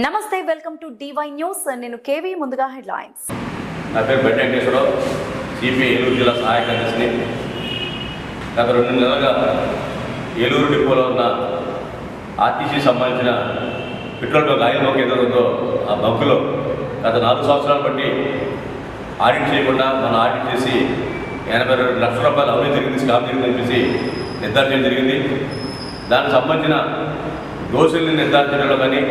నమస్తే welcome to DY news నేను KV ముందుగా హెడ్లైన్స్. నా పేరు బెడ్డ వెంకటేశ్వరరావు సిపి ఏలూరు జిల్లా సహాయ కార్యదర్శిని గత రెండు నెలలుగా ఏలూరు డిపోలో ఉన్న ఆర్టీసీ సంబంధించిన పెట్రోల్ బంక్ ఆయిల్ బంక్ ఏదో ఆ బంకులో గత నాలుగు సంవత్సరాలు బట్టి ఆడిట్ చేయకుండా మనం ఆడిట్ చేసి ఎనభై రెండు లక్షల రూపాయలు అవినీతి జరిగింది స్కామ్ జరిగిందని చెప్పేసి నిర్ధారించడం జరిగింది. దానికి సంబంధించిన దోషుల్ని నిర్ధారించడంలో కానీ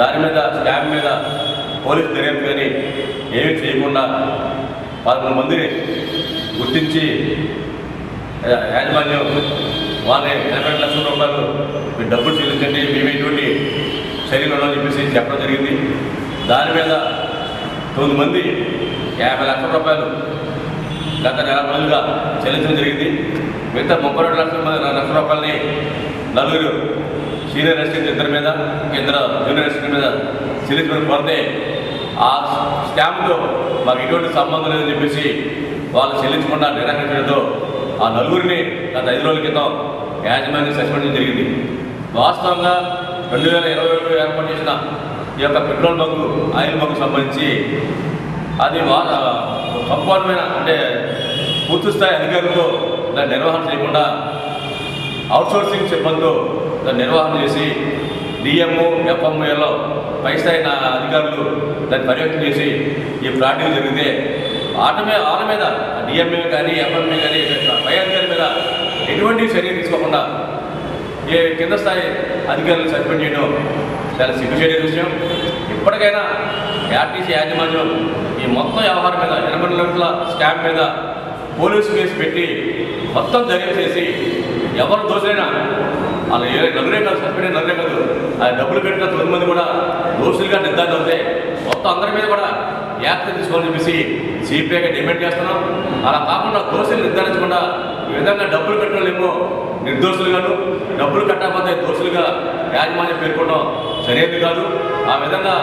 దాని మీద స్కామ్ మీద పోలీసు దర్యాప్తు కానీ ఏమీ చేయకుండా పదకొండు మందిని గుర్తించి యాజమాన్యం వాళ్ళని ఎనభై లక్షల రూపాయలు మీరు డబ్బులు చెల్లించండి మేము ఎటువంటి చర్యలు ఉన్నామని చెప్పేసి చెప్పడం జరిగింది. దాని మీద తొమ్మిది మంది యాభై లక్షల రూపాయలు గత నెల రోజులుగా చెల్లించడం జరిగింది. మిగతా ముప్పై రెండు లక్షల మంది- లక్షల రూపాయలని నలుగురు సీనియర్ రెసిడెంట్ ఇద్దరి మీద ఇద్దరు జూనియర్ రెసిడెంట్ మీద చెల్లించడం కొరతే ఆ స్టాంప్తో మాకు ఎటువంటి సంబంధం లేదని చెప్పేసి వాళ్ళు చెల్లించకుండా నిరాకరించడంతో ఆ నలుగురిని గత ఐదు రోజుల క్రితం యాజమాన్యం సస్పెండ్ జరిగింది. వాస్తవంగా రెండు వేల ఇరవై ఒకటి ఏర్పాటు చేసిన ఈ యొక్క పెట్రోల్ బంకు ఆయిల్ బంకు సంబంధించి అది వా సంపూర్ణమైన అంటే పూర్తిస్థాయి అధికారులతో దాన్ని నిర్వహణ చేయకుండా అవుట్సోర్సింగ్ సిబ్బందితో దాన్ని నిర్వహణ చేసి డిఎంఓ ఎఫ్ఎంఏలో పై స్థాయి అధికారులు దాన్ని పర్యవేక్షణ చేసి ఈ ప్లాంటింగ్ జరిగితే ఆట మీద వాళ్ళ మీద డిఎంఏ కానీ ఎఫ్ఎంఏ కానీ పై అధికారి మీద ఎటువంటి చర్య తీసుకోకుండా ఏ కింద స్థాయి అధికారులను సస్పెండ్ చేయడం చాలా సిగ్గుచేటే విషయం. ఇప్పటికైనా ఆర్టీసీ యాజమాన్యం ఈ మొత్తం వ్యవహారం మీద ఎనభై లక్షల స్కామ్ మీద పోలీసు కేసు పెట్టి మొత్తం దర్యాప్తు ఎవరు దోషైనా వాళ్ళు ఏ నలుగురే కాదు సస్పెండ్ నగరే నలుగురే కాదు ఆ డబ్బులు పెట్టిన తొమ్మిది మంది కూడా దోషులుగా నిర్ధారణ అవుతాయి మొత్తం అందరి మీద కూడా యాక్షన్ తీసుకోవాలని చెప్పేసి సిపిఐగా డిమాండ్ చేస్తున్నాం. అలా కాకుండా దోషులు నిర్ధారించకుండా ఈ విధంగా డబ్బులు పెట్టలేమో నిర్దోషులుగాను డబ్బులు కట్టకపోతే దోషులుగా యాజమాన్యం పేర్కొనడం సరైనది కాదు. ఆ విధంగా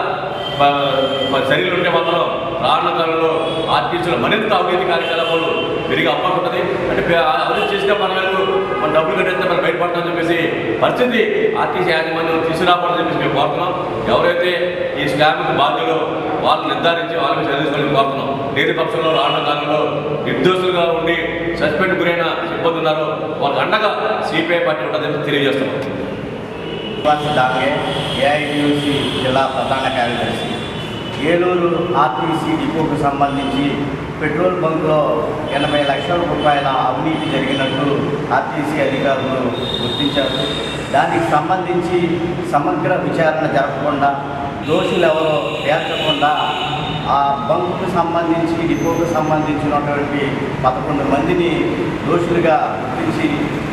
చర్యలు ఉంటే మాత్రం రానున్న కాలంలో ఆర్టీసీలో మరింత అవినీతి కార్యకలాపాలు పెరిగి అవ్వకుంటుంది అంటే పే- అవినీతి చేస్తే మన మన డబ్బులు కట్టేస్తే మనం బయటపడతామని చెప్పేసి పరిస్థితి ఆర్టీసీ యాజమాన్యం తీసుకురాకూడదని చెప్పేసి మేము కోరుతున్నాం. ఎవరైతే ఈ స్కామ్కి బాధ్యులు వాళ్ళు నిర్ధారించి వాళ్ళని చదివించుకోవాలని కోరుతున్నాం. లేని పక్షంలో రానున్న కాలంలో నిర్దోషులుగా ఉండి సస్పెండ్ గురైన సిబ్బంది ఉన్నారో వాళ్ళకి అండగా సిపిఐ పార్టీ ఉంటుందని తెలియజేస్తున్నాం. శ్రీనివాస్ డాంగే జిల్లా ప్రధాన కార్యదర్శి ఏలూరు ఆర్టీసీ డిపోకు సంబంధించి పెట్రోల్ బంక్లో ఎనభై లక్షల రూపాయల అవినీతి జరిగినట్లు ఆర్టీసీ అధికారులు గుర్తించారు. దానికి సంబంధించి సమగ్ర విచారణ జరపకుండా దోషులు ఎవరో తేల్చకుండా ఆ బంకుకు సంబంధించి డిపోకు సంబంధించినటువంటి పదకొండు మందిని దోషులుగా గుర్తించి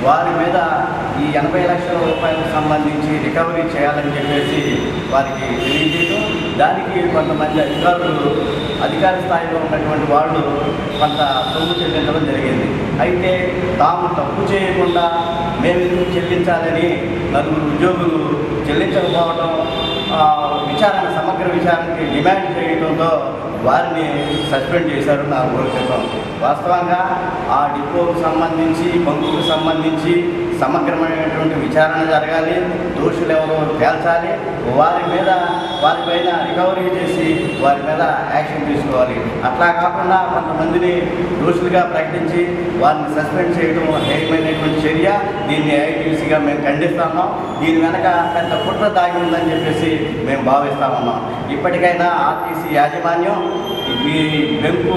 వారి మీద ఈ ఎనభై లక్షల రూపాయలకు సంబంధించి రికవరీ చేయాలని చెప్పేసి వారికి తెలియజేయడం దానికి కొంతమంది అధికారులు అధికార స్థాయిలో ఉన్నటువంటి వాళ్ళు కొంత సొమ్ము చెల్లించడం జరిగింది. అయితే తాము తప్పు చేయకుండా మేము ఎందుకు చెల్లించాలని నలుగురు ఉద్యోగులు చెల్లించకపోవడం విచారణ సమగ్ర విచారణకి డిమాండ్ చేయడంతో వారిని సస్పెండ్ చేశారు నా రోజుల క్రితం. వాస్తవంగా ఆ డిపోకు సంబంధించి బంకుకు సంబంధించి సమగ్రమైనటువంటి విచారణ జరగాలి దోషులు ఎవరో తేల్చాలి వారి మీద వారిపైన రికవరీ చేసి వారి మీద యాక్షన్ తీసుకోవాలి. అట్లా కాకుండా కొంతమందిని దోషులుగా ప్రకటించి వారిని సస్పెండ్ చేయడం ఏమైనటువంటి చర్య. దీన్ని ఐటీసీగా మేము ఖండిస్తున్నాం దీని వెనక పెద్ద కుట్ర దాగి ఉందని చెప్పేసి మేము భావిస్తా ఉన్నాం ఇప్పటికైనా ఆర్టీసీ యాజమాన్యం ఈ వెంపు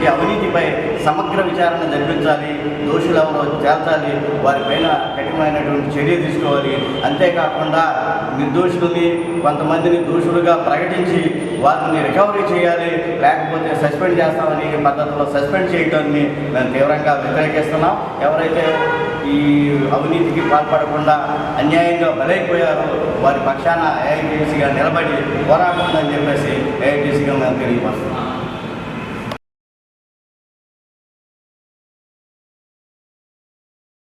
జరిగినటువంటి అవినీతిపై సమగ్ర విచారణ జరిపించాలి దోషులు ఎవరో తేల్చాలి వారిపైన కఠినమైనటువంటి చర్య తీసుకోవాలి. అంతేకాకుండా నిర్దోషులని కొంతమందిని దోషులుగా ప్రకటించి వారిని రికవరీ చేయాలి లేకపోతే సస్పెండ్ చేస్తామని ఈ పద్ధతిలో సస్పెండ్ చేయడాన్ని మేము తీవ్రంగా వ్యతిరేకిస్తున్నాం. ఎవరైతే ఈ అవినీతికి పాల్పడకుండా అన్యాయంగా బలైపోయారో వారి పక్షాన ఏఐటీసీగా నిలబడి పోరాడుతుందని చెప్పేసి ఏఐటీసీగా మేము తెలియపరుస్తున్నాం.